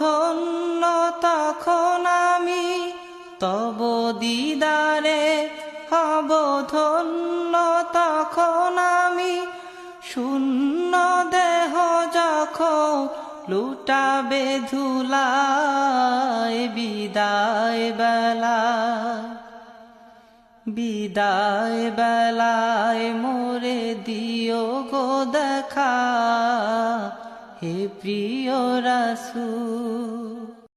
ধন্য তখন আমি তব দিদারে হব ধন্য তখন আমি শূন্য দেহ যখন লুটাবে ধুলায় বিদায় বেলায় বিদায় বেলায় মোরে দিও গো দেখা। হে প্রিয় রাসূল